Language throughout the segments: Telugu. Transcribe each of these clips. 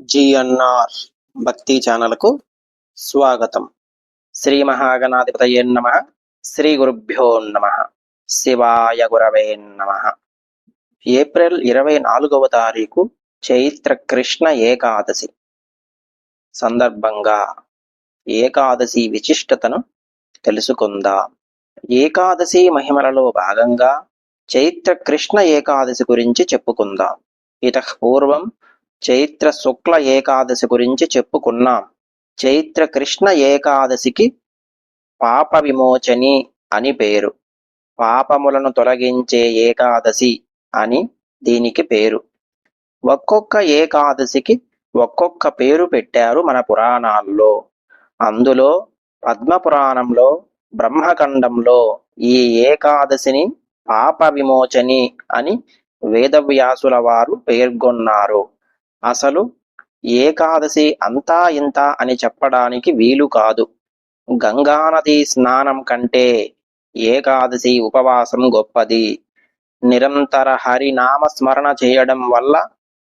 జిఎన్ఆర్ భక్తి ఛానల్కు స్వాగతం. శ్రీ మహాగణాధిపతయే నమ. శ్రీ గురుభ్యో నమ. శివాయ గురవే నమ. ఏప్రిల్ ఇరవై నాలుగవ తారీఖు చైత్ర కృష్ణ ఏకాదశి. సందర్భంగా ఏకాదశి విశిష్టతను తెలుసుకుందాం. ఏకాదశి మహిమలలో భాగంగా చైత్ర కృష్ణ ఏకాదశి గురించి చెప్పుకుందాం. ఇత పూర్వం చైత్ర శుక్ల ఏకాదశి గురించి చెప్పుకున్నాం. చైత్ర కృష్ణ ఏకాదశికి పాప విమోచని అని పేరు. పాపములను తొలగించే ఏకాదశి అని దీనికి పేరు. ఒక్కొక్క ఏకాదశికి ఒక్కొక్క పేరు పెట్టారు మన పురాణాల్లో. అందులో పద్మపురాణంలో బ్రహ్మఖండంలో ఈ ఏకాదశిని పాప విమోచని అని వేదవ్యాసుల వారు పేర్కొన్నారు. అసలు ఏకాదశి అంతా ఇంత అని చెప్పడానికి వీలు కాదు. గంగానది స్నానం కంటే ఏకాదశి ఉపవాసం గొప్పది. నిరంతర హరినామ స్మరణ చేయడం వల్ల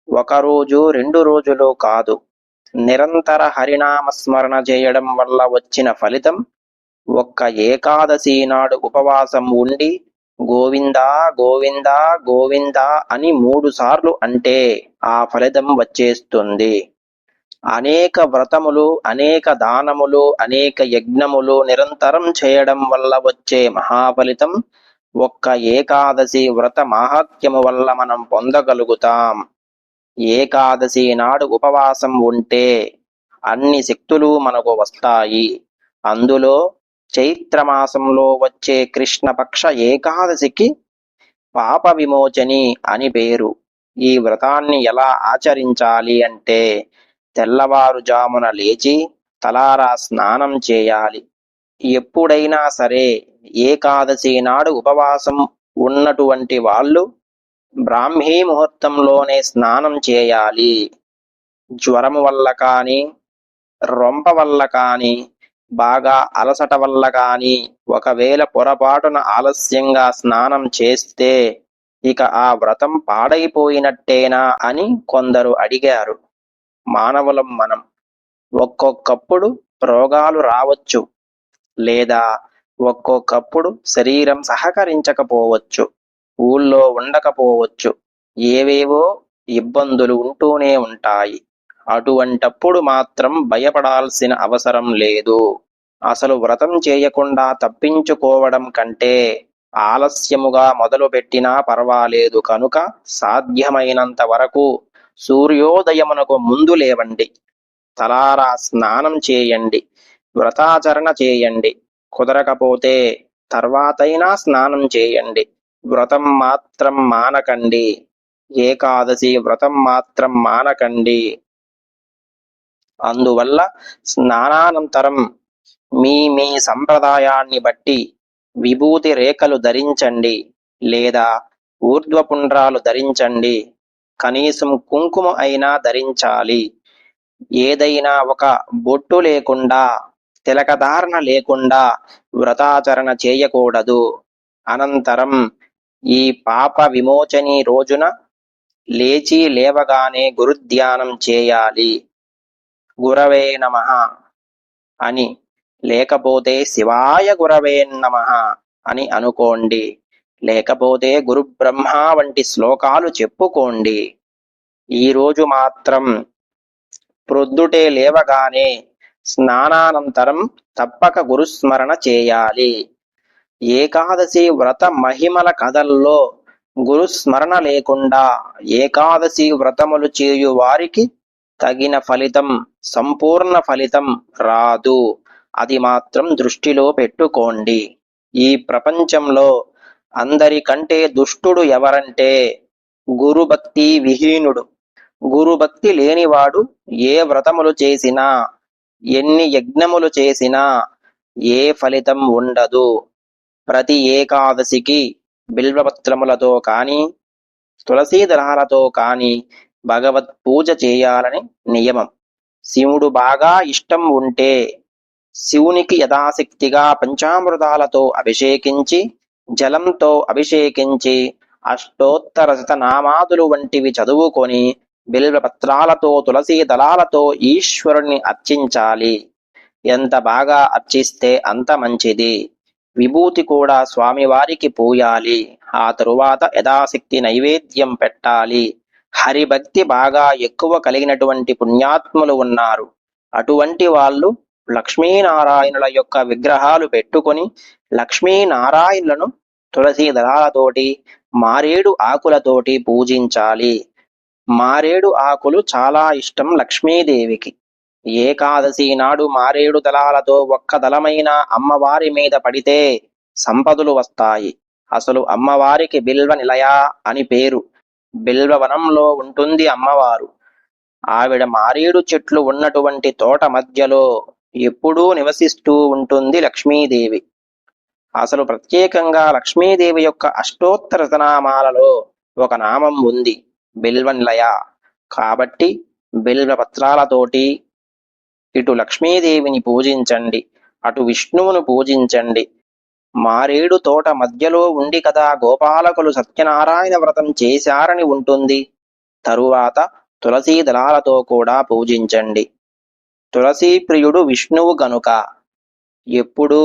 ఒక రోజు రెండు రోజులు కాదు. నిరంతర హరినామ స్మరణ చేయడం వల్ల వచ్చిన ఫలితం ఒక్క ఏకాదశి నాడు ఉపవాసం ఉండి గోవిందా గోవిందా గోవిందా అని మూడు సార్లు అంటే ఆ ఫలితం వచ్చేస్తుంది. అనేక వ్రతములు అనేక దానములు అనేక యజ్ఞములు నిరంతరం చేయడం వల్ల వచ్చే మహాఫలితం ఒక్క ఏకాదశి వ్రత మాహాత్మ్యము వల్ల మనం పొందగలుగుతాం. ఏకాదశి నాడు ఉపవాసం ఉంటే అన్ని శక్తులు మనకు వస్తాయి. అందులో చైత్రమాసంలో వచ్చే కృష్ణపక్ష ఏకాదశికి పాప విమోచని అని పేరు. ఈ వ్రతాన్ని ఎలా ఆచరించాలి అంటే తెల్లవారుజామున లేచి తలారా స్నానం చేయాలి. ఎప్పుడైనా సరే ఏకాదశి నాడు ఉపవాసం ఉన్నటువంటి వాళ్ళు బ్రాహ్మీ ముహూర్తంలోనే స్నానం చేయాలి. జ్వరము వల్ల కానీ రొంప వల్ల కానీ బాగా అలసట వల్ల కానీ ఒకవేళ పొరపాటున ఆలస్యంగా స్నానం చేస్తే ఇక ఆ వ్రతం పాడైపోయినట్టేనా అని కొందరు అడిగారు. మానవులం మనం ఒక్కొక్కప్పుడు రోగాలు రావచ్చు లేదా ఒక్కొక్కప్పుడు శరీరం సహకరించకపోవచ్చు ఊళ్ళో ఉండకపోవచ్చు ఏవేవో ఇబ్బందులు ఉంటూనే ఉంటాయి. అటువంటప్పుడు మాత్రం భయపడాల్సిన అవసరం లేదు. అసలు వ్రతం చేయకుండా తప్పించుకోవడం కంటే ఆలస్యముగా మొదలుపెట్టినా పర్వాలేదు కనుక సాధ్యమైనంత వరకు సూర్యోదయమునకు ముందు లేవండి. తలారా స్నానం చేయండి వ్రతాచరణ చేయండి కుదరకపోతే తర్వాతైనా స్నానం చేయండి. వ్రతం మాత్రం మానకండి ఏకాదశి వ్రతం మాత్రం మానకండి. అందువల్ల స్నానానంతరం మీ మీ సంప్రదాయాన్ని బట్టి విభూతి రేఖలు ధరించండి లేదా ఊర్ధ్వపుండ్రాలు ధరించండి. కనీసం కుంకుమ అయినా ధరించాలి. ఏదైనా ఒక బొట్టు లేకుండా తిలకధారణ లేకుండా వ్రతాచరణ చేయకూడదు. అనంతరం ఈ పాప విమోచని రోజున లేచి లేవగానే గురుధ్యానం చేయాలి. గురవే నమ అని లేకపోతే శివాయ గురవే నమ అని అనుకోండి. లేకపోతే గురు బ్రహ్మ వంటి శ్లోకాలు చెప్పుకోండి. ఈరోజు మాత్రం ప్రొద్దుటే లేవగానే స్నానానంతరం తప్పక గురుస్మరణ చేయాలి. ఏకాదశి వ్రత మహిమల కథల్లో గురుస్మరణ లేకుండా ఏకాదశి వ్రతములు చేయు వారికి తగిన ఫలితం సంపూర్ణ ఫలితం రాదు. అది మాత్రం దృష్టిలో పెట్టుకోండి. ఈ ప్రపంచంలో అందరికంటే దుష్టుడు ఎవరంటే గురుభక్తి విహీనుడు. గురుభక్తి లేనివాడు ఏ వ్రతములు చేసినా ఎన్ని యజ్ఞములు చేసినా ఏ ఫలితం ఉండదు. ప్రతి ఏకాదశికి బిల్వపత్రములతో కాని తులసీదళాలతో కాని భగవత్ పూజ చేయాలని నియమం. శివుడు బాగా ఇష్టం ఉంటే శివునికి యథాశక్తిగా పంచామృతాలతో అభిషేకించి జలంతో అభిషేకించి అష్టోత్తర శతనామాదులు వంటివి చదువుకొని బిల్వపత్రాలతో తులసి దళాలతో ఈశ్వరుణ్ణి అర్చించాలి. ఎంత బాగా అర్చిస్తే అంత మంచిది. విభూతి కూడా స్వామివారికి పూయాలి. ఆ తరువాత యథాశక్తి నైవేద్యం పెట్టాలి. హరిభక్తి బాగా ఎక్కువ కలిగినటువంటి పుణ్యాత్ములు ఉన్నారు. అటువంటి వాళ్ళు లక్ష్మీనారాయణుల యొక్క విగ్రహాలు పెట్టుకొని లక్ష్మీనారాయణులను తులసి దళాలతోటి మారేడు ఆకులతోటి పూజించాలి. మారేడు ఆకులు చాలా ఇష్టం లక్ష్మీదేవికి. ఏకాదశి నాడు మారేడు దళాలతో ఒక్క దళమైన అమ్మవారి మీద పడితే సంపదలు వస్తాయి. అసలు అమ్మవారికి బిల్వ నిలయ అని పేరు. బిల్వవనంలో ఉంటుంది అమ్మవారు. ఆవిడ మారేడు చెట్లు ఉన్నటువంటి తోట మధ్యలో ఎప్పుడూ నివసిస్తూ ఉంటుంది లక్ష్మీదేవి. అసలు ప్రత్యేకంగా లక్ష్మీదేవి యొక్క అష్టోత్తర నామాలలో ఒక నామం ఉంది బిల్వన్లయ. కాబట్టి బిల్వ పత్రాలతోటి ఇటు లక్ష్మీదేవిని పూజించండి అటు విష్ణువును పూజించండి. మారేడు తోట మధ్యలో ఉండి కదా గోపాలకులు సత్యనారాయణ వ్రతం చేశారని ఉంటుంది. తరువాత తులసీ దళాలతో కూడా పూజించండి. తులసీ ప్రియుడు విష్ణువు గనుక ఎప్పుడూ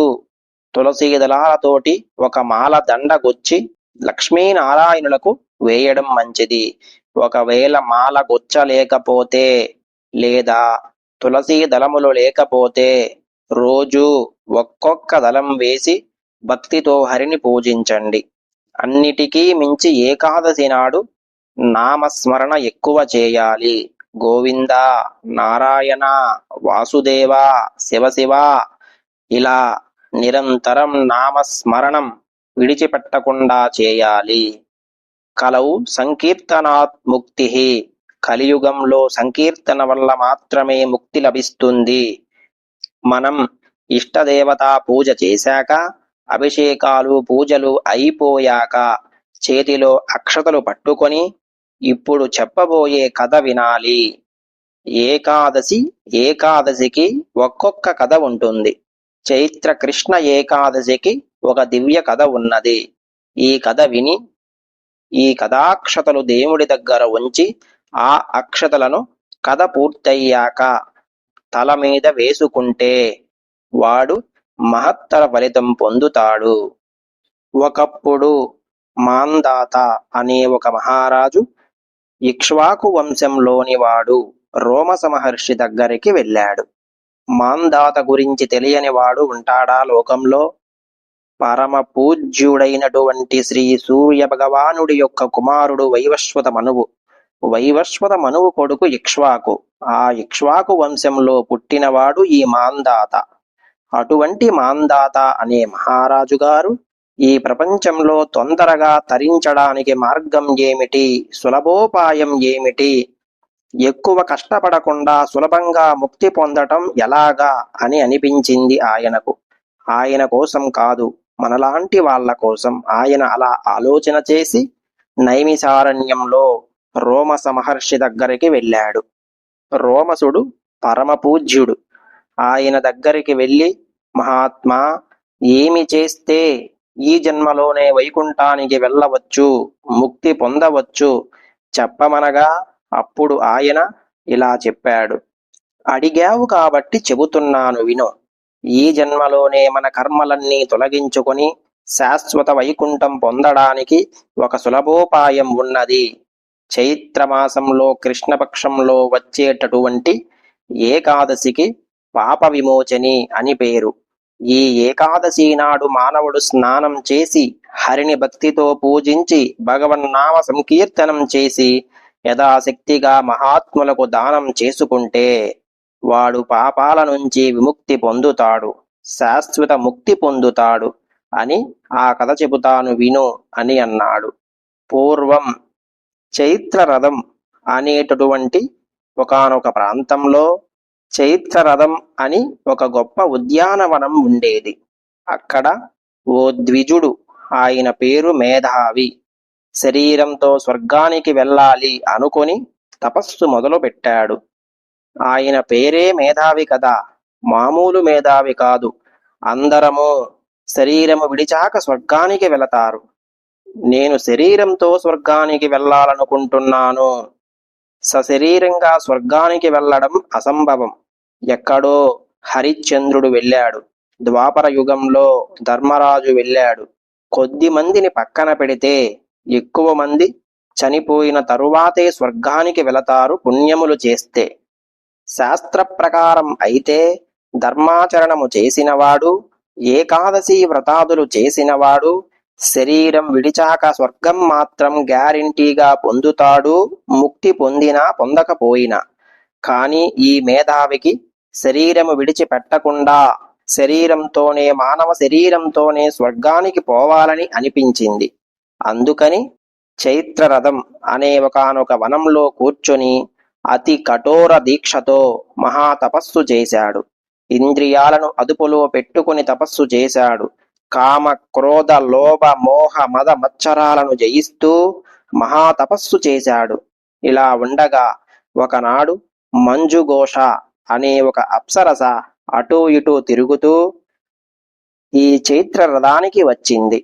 తులసీ దళాలతోటి ఒక మాల దండగొచ్చి లక్ష్మీనారాయణులకు వేయడం మంచిది. ఒకవేళ మాల గొచ్చ లేకపోతే లేదా తులసీ దళములు లేకపోతే రోజు ఒక్కొక్క దళం వేసి భక్తితో హరిని పూజించండి. అన్నిటికీ మించి ఏకాదశి నాడు నామస్మరణ ఎక్కువ చేయాలి. గోవింద నారాయణ వాసుదేవ శివశివ ఇలా నిరంతరం నామస్మరణం విడిచిపెట్టకుండా చేయాలి. కలవు సంకీర్తనాత్ ముక్తి కలియుగంలో సంకీర్తన వల్ల మాత్రమే ముక్తి లభిస్తుంది. మనం ఇష్టదేవతా పూజ చేశాక అభిషేకాలు పూజలు అయిపోయాక చేతిలో అక్షతలు పట్టుకొని ఇప్పుడు చెప్పబోయే కథ వినాలి. ఏకాదశి ఏకాదశికి ఒక్కొక్క కథ ఉంటుంది. చైత్ర కృష్ణ ఏకాదశికి ఒక దివ్య కథ ఉన్నది. ఈ కథ విని ఈ కథాక్షతలు దేవుడి దగ్గర ఉంచి ఆ అక్షతలను కథ పూర్తయ్యాక తల మీద వేసుకుంటే వాడు మహత్తర ఫలితం పొందుతాడు. ఒకప్పుడు మాందాత అనే ఒక మహారాజు ఇక్ష్వాకు వంశంలోని వాడు దగ్గరికి వెళ్ళాడు. మాందాత గురించి తెలియని వాడు ఉంటాడా లోకంలో? పరమ పూజ్యుడైనటువంటి శ్రీ సూర్య భగవానుడి యొక్క కుమారుడు వైవస్వత మనువు వైవస్వత మనువు కొడుకు ఇక్ష్వాకు. ఆ ఇక్ష్వాకు వంశంలో పుట్టినవాడు ఈ మాందాత. అటువంటి మాందాత అనే మహారాజు గారు ఈ ప్రపంచంలో తొందరగా తరించడానికి మార్గం ఏమిటి? సులభోపాయం ఏమిటి? ఎక్కువ కష్టపడకుండా సులభంగా ముక్తి పొందటం ఎలాగా అని అనిపించింది ఆయనకు. ఆయన కోసం కాదు మనలాంటి వాళ్ళ కోసం. ఆయన అలా ఆలోచన చేసి నైమిసారణ్యంలో రోమస మహర్షి దగ్గరికి వెళ్ళాడు. రోమసుడు పరమపూజ్యుడు ఆయన దగ్గరికి వెళ్ళి మహాత్మా ఏమి చేస్తే ఈ జన్మలోనే వైకుంఠానికి వెళ్ళవచ్చు ముక్తి పొందవచ్చు. చెప్పమనగా అప్పుడు ఆయన ఇలా చెప్పాడు. అడిగావు కాబట్టి చెబుతున్నాను విను. ఈ జన్మలోనే మన కర్మలన్నీ తొలగించుకొని శాశ్వత వైకుంఠం పొందడానికి ఒక సులభోపాయం ఉన్నది. చైత్రమాసంలో కృష్ణపక్షంలో వచ్చేటటువంటి ఏకాదశికి పాప విమోచని అని పేరు. ఈ ఏకాదశి నాడు మానవుడు స్నానం చేసి హరిని భక్తితో పూజించి భగవన్నామ సంకీర్తనం చేసి యథాశక్తిగా మహాత్ములకు దానం చేసుకుంటే వాడు పాపాల నుంచి విముక్తి పొందుతాడు శాశ్వత ముక్తి పొందుతాడు అని ఆ కథ చెబుతాను విను అని అన్నాడు. పూర్వం చైత్రరథం అనేటటువంటి ఒకానొక ప్రాంతంలో చైత్రరథం అని ఒక గొప్ప ఉద్యానవనం ఉండేది. అక్కడ ఓ ద్విజుడు ఆయన పేరు మేధావి. శరీరంతో స్వర్గానికి వెళ్ళాలి అనుకొని తపస్సు మొదలు పెట్టాడు ఆయన పేరే మేధావి కదా. మామూలు మేధావి కాదు. అందరము శరీరము విడిచాక స్వర్గానికి వెళతారు. నేను శరీరంతో స్వర్గానికి వెళ్ళాలనుకుంటున్నాను. సశరీరంగా స్వర్గానికి వెళ్ళడం అసంభవం. ఎక్కడో హరిశ్చంద్రుడు వెళ్ళాడు. ద్వాపర యుగంలో ధర్మరాజు వెళ్ళాడు. కొద్ది మందిని పక్కన పెడితే ఎక్కువ మంది చనిపోయిన తరువాతే స్వర్గానికి వెళతారు పుణ్యములు చేస్తే. శాస్త్ర ప్రకారం అయితే ధర్మాచరణము చేసినవాడు ఏకాదశి వ్రతాదులు చేసినవాడు శరీరం విడిచాక స్వర్గం మాత్రం గ్యారంటీగా పొందుతాడు ముక్తి పొందినా పొందకపోయినా. కానీ ఈ మేధావికి శరీరము విడిచిపెట్టకుండా శరీరంతోనే మానవ శరీరంతోనే స్వర్గానికి పోవాలని అనిపించింది. అందుకని చైత్రరథం అనే ఒకనొక వనంలో కూర్చొని అతి కఠోర దీక్షతో మహా తపస్సు చేశాడు. ఇంద్రియాలను అదుపులో పెట్టుకుని తపస్సు చేశాడు. కామ క్రోధ లోభ మోహ మద మచ్చరాలను జయిస్తూ మహాతపస్సు చేశాడు. ఇలా ఉండగా ఒకనాడు మంజుఘోష అనే ఒక అప్సరస అటూ ఇటూ తిరుగుతూ ఈ చైత్ర రథానికి వచ్చింది.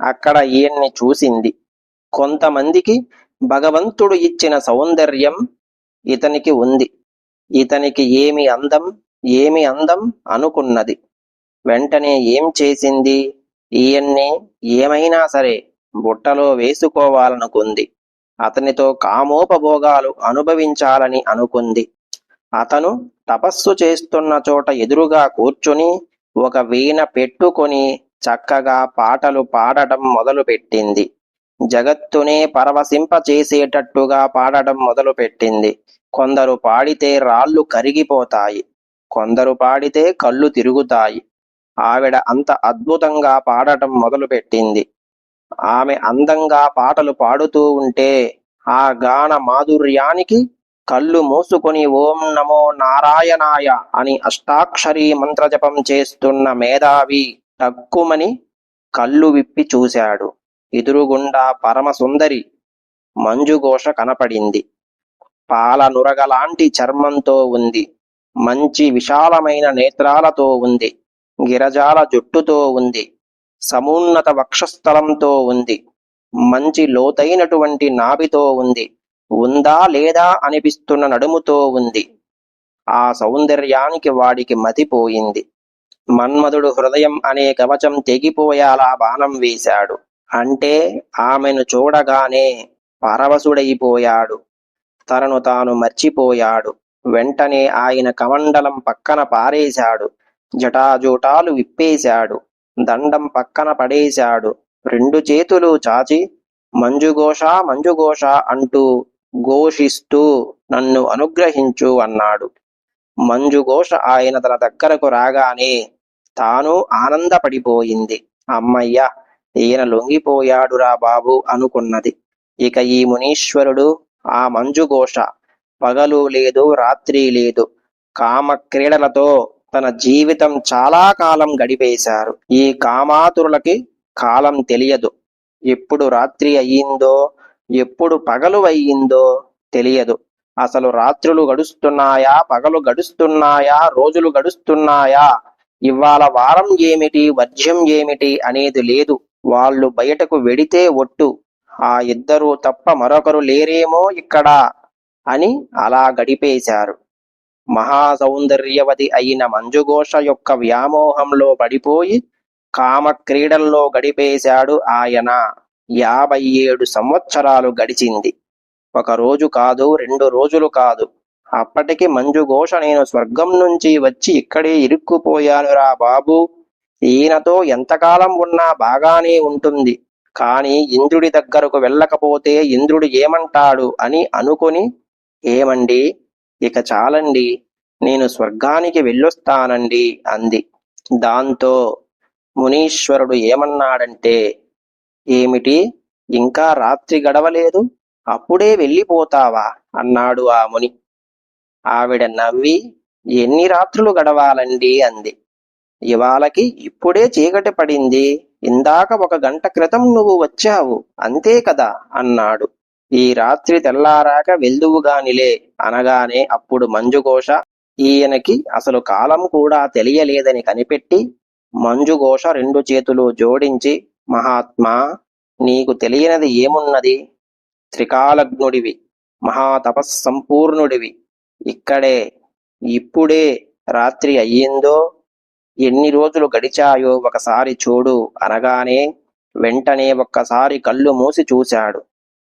అక్కడ ఈయన్ని చూసింది. కొంతమందికి భగవంతుడు ఇచ్చిన సౌందర్యం ఇతనికి ఉంది. ఇతనికి ఏమి అందం ఏమి అందం అనుకున్నది. వెంటనే ఏం చేసింది? ఈయన్ని ఏమైనా సరే బుట్టలో వేసుకోవాలనుకుంది. అతనితో కామోపభోగాలు అనుభవించాలని అనుకుంది. అతను తపస్సు చేస్తున్న చోట ఎదురుగా కూర్చుని ఒక వీణ పెట్టుకొని చక్కగా పాటలు పాడటం మొదలుపెట్టింది. జగత్తునే పరవశింపచేసేటట్టుగా పాడటం మొదలుపెట్టింది. కొందరు పాడితే రాళ్ళు కరిగిపోతాయి. కొందరు పాడితే కళ్ళు తిరుగుతాయి. ఆవిడ అంత అద్భుతంగా పాడటం మొదలుపెట్టింది. ఆమె అందంగా పాటలు పాడుతూ ఉంటే ఆ గాన మాధుర్యానికి కళ్ళు మూసుకొని ఓం నమో నారాయణాయ అని అష్టాక్షరీ మంత్రజపం చేస్తున్న మేధావి టక్కుమని కళ్ళు విప్పి చూశాడు. ఎదురుగుండా పరమ సుందరి మంజుఘోష కనపడింది. పాల నురగలాంటి చర్మంతో ఉంది. మంచి విశాలమైన నేత్రాలతో ఉంది. గిరజాల జుట్టుతో ఉంది సమున్నత వక్షస్థలంతో ఉంది మంచి లోతైనటువంటి నాభితో ఉంది ఉందా లేదా అనిపిస్తున్న నడుముతో ఉంది. ఆ సౌందర్యానికి వాడికి మతిపోయింది మన్మధుడు హృదయం అనే కవచం తెగిపోయేలా బాణం వేశాడు. అంటే ఆమెను చూడగానే పరవశుడైపోయాడు. తనను తాను మర్చిపోయాడు. వెంటనే ఆయన కమండలం పక్కన పారేశాడు. జటాజూటాలు విప్పేశాడు. దండం పక్కన పడేశాడు. రెండు చేతులు చాచి మంజుఘోష మంజుఘోష అంటూ ఘోషిస్తూ నన్ను అనుగ్రహించు అన్నాడు. మంజుఘోష ఆయన తన దగ్గరకు రాగానే తాను ఆనందపడిపోయింది. అమ్మయ్య ఈయన లొంగిపోయాడురా బాబు అనుకున్నది. ఇక ఈ మునీశ్వరుడు ఆ మంజుఘోష పగలు లేదు రాత్రి లేదు. కామ క్రీడలతో తన జీవితం చాలా కాలం గడిపేశారు. ఈ కామాతురులకి కాలం తెలియదు. ఎప్పుడు రాత్రి అయ్యిందో ఎప్పుడు పగలు అయ్యిందో తెలియదు. అసలు రాత్రులు గడుస్తున్నాయా పగలు గడుస్తున్నాయా రోజులు గడుస్తున్నాయా ఇవాళ వారం ఏమిటి వర్జ్యం ఏమిటి అనేది లేదు. వాళ్ళు బయటకు వెడితే ఒట్టు. ఆ ఇద్దరు తప్ప మరొకరు లేరేమో ఇక్కడ అని అలా గడిపేశారు. మహాసౌందర్యవతి అయిన మంజుఘోష యొక్క వ్యామోహంలో పడిపోయి కామ క్రీడల్లో గడిపేశాడు ఆయన. యాభై ఏడు సంవత్సరాలు గడిచింది. ఒక రోజు కాదు రెండు రోజులు కాదు. అప్పటికి మంజుఘోష నేను స్వర్గం నుంచి వచ్చి ఇక్కడే ఇరుక్కుపోయానురా బాబు. ఈయనతో ఎంతకాలం ఉన్నా బాగానే ఉంటుంది. కానీ ఇంద్రుడి దగ్గరకు వెళ్ళకపోతే ఇంద్రుడు ఏమంటాడు అని అనుకొని ఏమండి? ఇక చాలండి. నేను స్వర్గానికి వెళ్ళొస్తానండి అంది. దాంతో మునీశ్వరుడు ఏమన్నాడంటే ఏమిటి? ఇంకా రాత్రి గడవలేదు. అప్పుడే వెళ్ళిపోతావా? అన్నాడు ఆ ముని. ఆవిడ నవ్వి ఎన్ని రాత్రులు గడవాలండి? అంది. ఇవాళకి ఇప్పుడే చీకటి పడింది. ఇందాక ఒక గంట క్రితం నువ్వు వచ్చావు. అంతే కదా? అన్నాడు. ఈ రాత్రి తెల్లారాక వెల్దువుగానిలే అనగానే అప్పుడు మంజుఘోష ఈయనకి అసలు కాలం కూడా తెలియలేదని కనిపెట్టి మంజుఘోష రెండు చేతులు జోడించి మహాత్మా నీకు తెలియనిది ఏమున్నది? త్రికాలజ్ఞుడివి మహాతపస్సంపూర్ణుడివి. ఇక్కడే ఇప్పుడే రాత్రి అయ్యిందో ఎన్ని రోజులు గడిచాయో ఒకసారి చూడు అనగానే వెంటనే ఒక్కసారి కళ్ళు మూసి చూశాడు.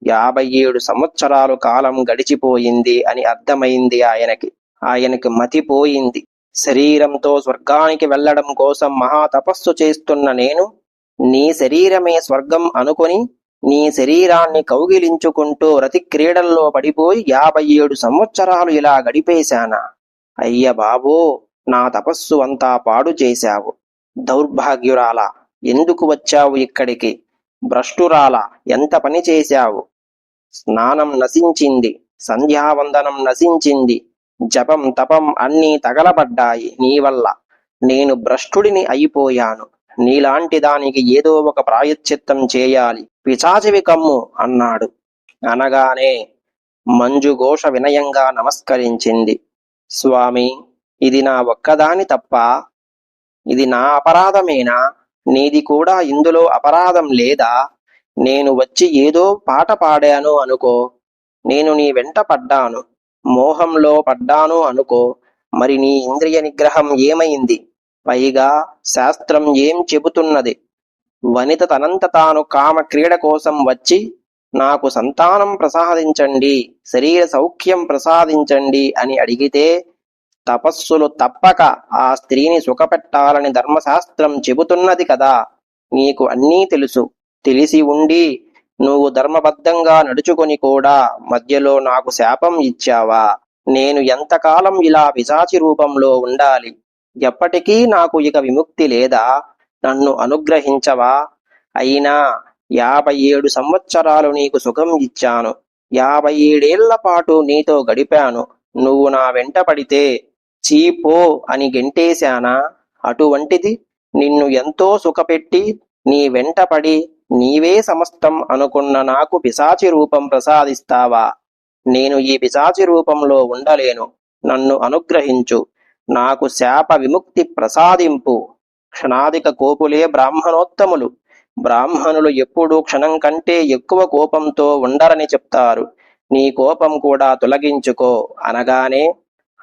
యాభై ఏడు సంవత్సరాలు కాలం గడిచిపోయింది అని అర్థమైంది ఆయనకి. ఆయనకి మతిపోయింది. శరీరంతో స్వర్గానికి వెళ్ళడం కోసం మహా తపస్సు చేస్తున్న నేను నీ శరీరమే స్వర్గం అనుకొని నీ శరీరాన్ని కౌగిలించుకుంటూ రతి క్రీడల్లో పడిపోయి యాభై ఏడు సంవత్సరాలు ఇలా గడిపేశానా? అయ్య బాబో నా తపస్సు అంతా పాడు చేశావు. దౌర్భాగ్యురాలా ఎందుకు వచ్చావు ఇక్కడికి? భ్రష్టురాల ఎంత పని చేశావు? స్నానం నశించింది సంధ్యావందనం నశించింది జపం తపం అన్నీ తగలబడ్డాయి నీ వల్ల. నేను భ్రష్టుడిని అయిపోయాను. నీలాంటి దానికి ఏదో ఒక ప్రాయశ్చిత్తం చేయాలి. పిచాచివి కమ్ము అన్నాడు. అనగానే మంజుఘోష వినయంగా నమస్కరించింది. స్వామి ఇది నా ఒక్కదాని తప్ప ఇది నా అపరాధమేనా? నీది కూడా ఇందులో అపరాధం లేదా? నేను వచ్చి ఏదో పాట పాడాను అనుకో నేను నీ వెంట పడ్డాను మోహంలో పడ్డాను అనుకో మరి నీ ఇంద్రియ నిగ్రహం ఏమైంది? పైగా శాస్త్రం ఏం చెబుతున్నది? వనిత తనంత తాను కామ క్రీడ కోసం వచ్చి నాకు సంతానం ప్రసాదించండి శరీర సౌఖ్యం ప్రసాదించండి అని అడిగితే తపస్సులు తప్పక ఆ స్త్రీని సుఖపెట్టాలని ధర్మశాస్త్రం చెబుతున్నది కదా. నీకు అన్నీ తెలుసు. తెలిసి ఉండి నువ్వు ధర్మబద్ధంగా నడుచుకొని కూడా మధ్యలో నాకు శాపం ఇచ్చావా? నేను ఎంతకాలం ఇలా పిశాచి రూపంలో ఉండాలి? ఎప్పటికీ నాకు ఇక విముక్తి లేదా? నన్ను అనుగ్రహించవా? అయినా యాభై ఏడు సంవత్సరాలు నీకు సుఖం ఇచ్చాను. యాభై ఏడేళ్ళ పాటు నీతో గడిపాను. నువ్వు నా వెంట పడితే చీపో అని గెంటేశానా? అటువంటిది నిన్ను ఎంతో సుఖపెట్టి నీ వెంటపడి నీవే సమస్తం అనుకున్న నాకు పిశాచి రూపం ప్రసాదిస్తావా? నేను ఈ పిశాచి రూపంలో ఉండలేను. నన్ను అనుగ్రహించు. నాకు శాప విముక్తి ప్రసాదింపు. క్షణాధిక కోపులే బ్రాహ్మణోత్తములు. బ్రాహ్మణులు ఎప్పుడూ క్షణం కంటే ఎక్కువ కోపంతో ఉండరని చెప్తారు. నీ కోపం కూడా తొలగించుకో అనగానే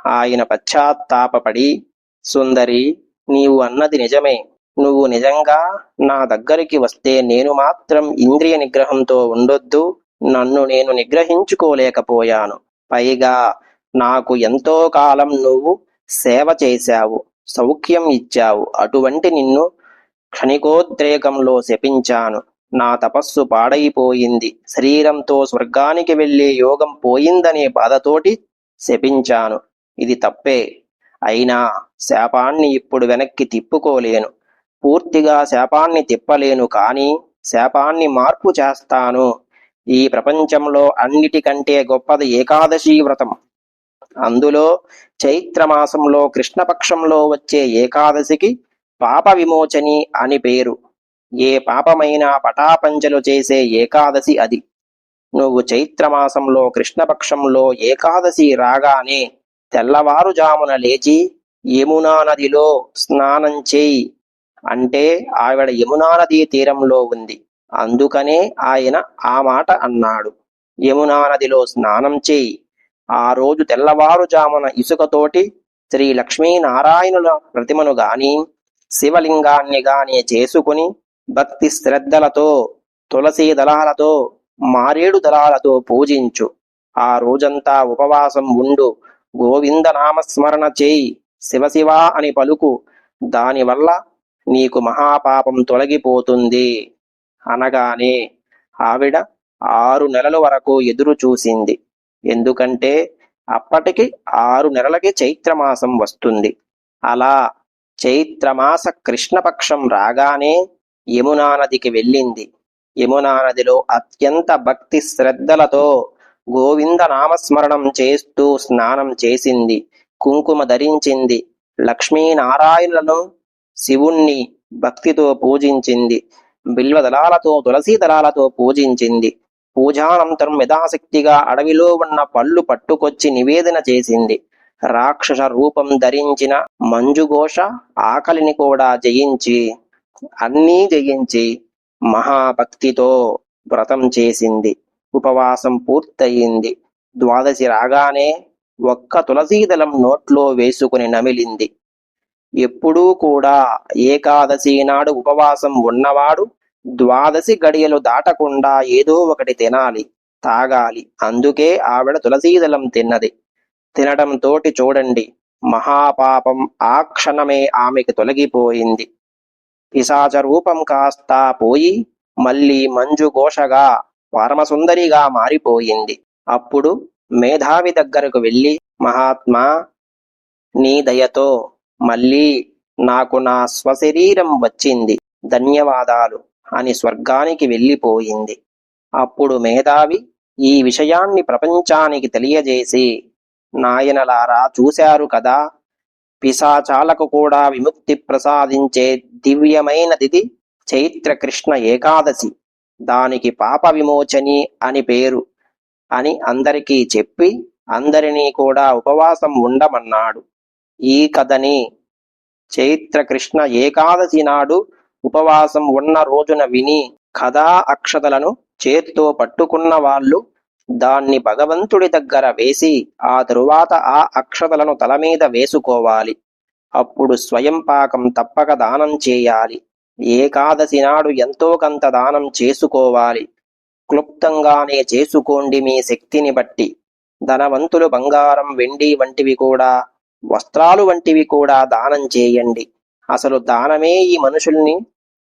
ఆయన పశ్చాత్తాపపడి సుందరి నీవు అన్నది నిజమే. నువ్వు నిజంగా నా దగ్గరికి వస్తే నేను మాత్రం ఇంద్రియ నిగ్రహంతో ఉండొద్దు. నన్ను నేను నిగ్రహించుకోలేకపోయాను. పైగా నాకు ఎంతో కాలం నువ్వు సేవ చేశావు సౌఖ్యం ఇచ్చావు. అటువంటి నిన్ను క్షణికోద్రేకంలో శపించాను. నా తపస్సు పాడైపోయింది. శరీరంతో స్వర్గానికి వెళ్ళే యోగం పోయిందనే బాధతోటి శపించాను. ఇది తప్పే. అయినా శాపాన్ని ఇప్పుడు వెనక్కి తిప్పుకోలేను. పూర్తిగా శాపాన్ని తిప్పలేను కానీ శాపాన్ని మార్పు చేస్తాను. ఈ ప్రపంచంలో అన్నిటికంటే గొప్పది ఏకాదశి వ్రతం. అందులో చైత్రమాసంలో కృష్ణపక్షంలో వచ్చే ఏకాదశికి పాప విమోచని అని పేరు. ఏ పాపమైనా పటాపంచలు చేసే ఏకాదశి అది. నువ్వు చైత్రమాసంలో కృష్ణపక్షంలో ఏకాదశి రాగానే తెల్లవారుజామున లేచి యమునా నదిలో స్నానం చేయి అంటే ఆవిడ యమునా నదీ తీరంలో ఉంది. అందుకనే ఆయన ఆ మాట అన్నాడు. యమునా నదిలో స్నానం చేయి. ఆ రోజు తెల్లవారుజామున ఇసుకతోటి శ్రీ లక్ష్మీనారాయణుల ప్రతిమను గాని శివలింగాన్ని గాని చేసుకుని భక్తి శ్రద్ధలతో తులసి దళాలతో మారేడు దళాలతో పూజించు. ఆ రోజంతా ఉపవాసం ఉండు. గోవింద నామస్మరణ చేయి శివశివ అని పలుకు. దానివల్ల నీకు మహాపాపం తొలగిపోతుంది. అనగానే ఆవిడ ఆరు నెలల వరకు ఎదురు చూసింది. ఎందుకంటే అప్పటికి ఆరు నెలలకి చైత్రమాసం వస్తుంది. అలా చైత్రమాస కృష్ణపక్షం రాగానే యమునా నదికి వెళ్ళింది. యమునా నదిలో అత్యంత భక్తి శ్రద్ధలతో గోవింద నామస్మరణం చేస్తూ స్నానం చేసింది కుంకుమ ధరించింది లక్ష్మీనారాయణులను శివుణ్ణి భక్తితో పూజించింది బిల్వ దళాలతో తులసీ దళాలతో పూజించింది. పూజానంతరం యథాశక్తిగా అడవిలో ఉన్న పళ్ళు పట్టుకొచ్చి నివేదన చేసింది. రాక్షస రూపం ధరించిన మంజుఘోష ఆకలిని కూడా జయించి అన్నీ జయించి మహాభక్తితో వ్రతం చేసింది. ఉపవాసం పూర్తయింది. ద్వాదశి రాగానే ఒక్క తులసీదళం నోట్లో వేసుకుని నమిలింది. ఎప్పుడూ కూడా ఏకాదశి నాడు ఉపవాసం ఉన్నవాడు ద్వాదశి గడియలు దాటకుండా ఏదో ఒకటి తినాలి తాగాలి. అందుకే ఆవిడ తులసీదళం తిన్నది. తినడం తోటి చూడండి మహాపాపం ఆ క్షణమే ఆమెకి తొలగిపోయింది. పిశాచ రూపం కాస్తా పోయి మళ్ళీ మంజుఘోషగా పరమసుందరిగా మారిపోయింది. అప్పుడు మేధావి దగ్గరకు వెళ్ళి మహాత్మా నీ దయతో మళ్ళీ నాకు నా స్వశరీరం వచ్చింది. ధన్యవాదాలు అని స్వర్గానికి వెళ్ళిపోయింది. అప్పుడు మేధావి ఈ విషయాన్ని ప్రపంచానికి తెలియజేసి నాయనలారా చూశారు కదా పిశాచాలకు కూడా విముక్తి ప్రసాదించే దివ్యమైనదిది చైత్ర కృష్ణ ఏకాదశి. దానికి పాప విమోచని అని పేరు అని అందరికీ చెప్పి అందరినీ కూడా ఉపవాసం ఉండమన్నాడు. ఈ కథని చైత్ర కృష్ణ ఏకాదశి నాడు ఉపవాసం ఉన్న రోజున విని కథా అక్షతలను చేత్తో పట్టుకున్న వాళ్ళు దాన్ని భగవంతుడి దగ్గర వేసి ఆ తరువాత ఆ అక్షతలను తల మీద వేసుకోవాలి. అప్పుడు స్వయం పాకం తప్పక దానం చేయాలి. ఏకాదశి నాడు ఎంతో కొంత దానం చేసుకోవాలి. క్లుప్తంగానే చేసుకోండి మీ శక్తిని బట్టి. ధనవంతులు బంగారం వెండి వంటివి కూడా వస్త్రాలు వంటివి కూడా దానం చేయండి. అసలు దానమే ఈ మనుషుల్ని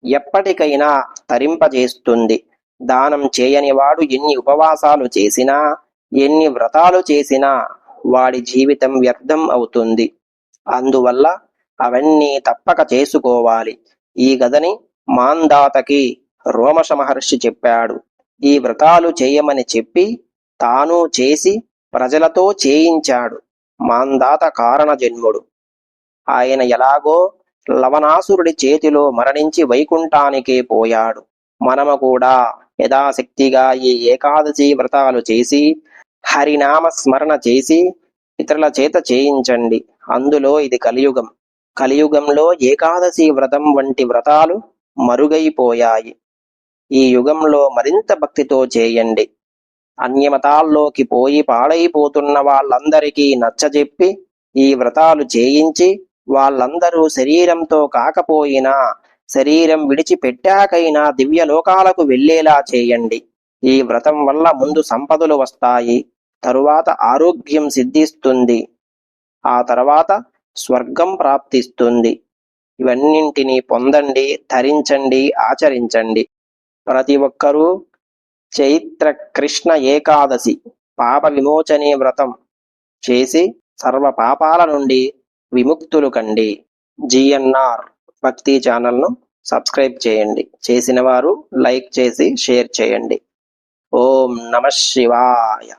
ఎప్పటికైనా తరింపజేస్తుంది. దానం చేయని వాడు ఎన్ని ఉపవాసాలు చేసినా ఎన్ని వ్రతాలు చేసినా వాడి జీవితం వ్యర్థం అవుతుంది. అందువల్ల అవన్నీ తప్పక చేసుకోవాలి. ఈ గదని మాందాతకి రోమశ మహర్షి చెప్పాడు. ఈ వ్రతాలు చేయమని చెప్పి తాను చేసి ప్రజలతో చేయించాడు. మాందాత కారణ జన్ముడు ఆయన ఎలాగో లవణాసురుడి చేతిలో మరణించి వైకుంఠానికే పోయాడు. మనము కూడా యథాశక్తిగా ఈ ఏకాదశి వ్రతాలు చేసి హరినామ స్మరణ చేసి ఇతరుల చేత చేయించండి. అందులో ఇది కలియుగం. కలియుగంలో ఏకాదశి వ్రతం వంటి వ్రతాలు మరుగైపోయాయి. ఈ యుగంలో మరింత భక్తితో చేయండి. అన్యమతాల్లోకి పోయి పాడైపోతున్న వాళ్ళందరికీ నచ్చజెప్పి ఈ వ్రతాలు చేయించి వాళ్ళందరూ శరీరంతో కాకపోయినా శరీరం విడిచిపెట్టాకైనా దివ్యలోకాలకు వెళ్ళేలా వెళ్ళేలా చేయండి. ఈ వ్రతం వల్ల ముందు సంపదలు వస్తాయి తరువాత ఆరోగ్యం సిద్ధిస్తుంది. ఆ తర్వాత స్వర్గం ప్రాప్తిస్తుంది. ఇవన్నింటినీ పొందండి ధరించండి ఆచరించండి. ప్రతి ఒక్కరూ చైత్ర కృష్ణ ఏకాదశి పాప విమోచనే వ్రతం చేసి సర్వ పాపాల నుండి విముక్తులు కండి. జిఎన్ఆర్ భక్తి ఛానల్ను సబ్స్క్రైబ్ చేయండి. చేసిన వారు లైక్ చేసి షేర్ చేయండి. ఓం నమ శివాయ.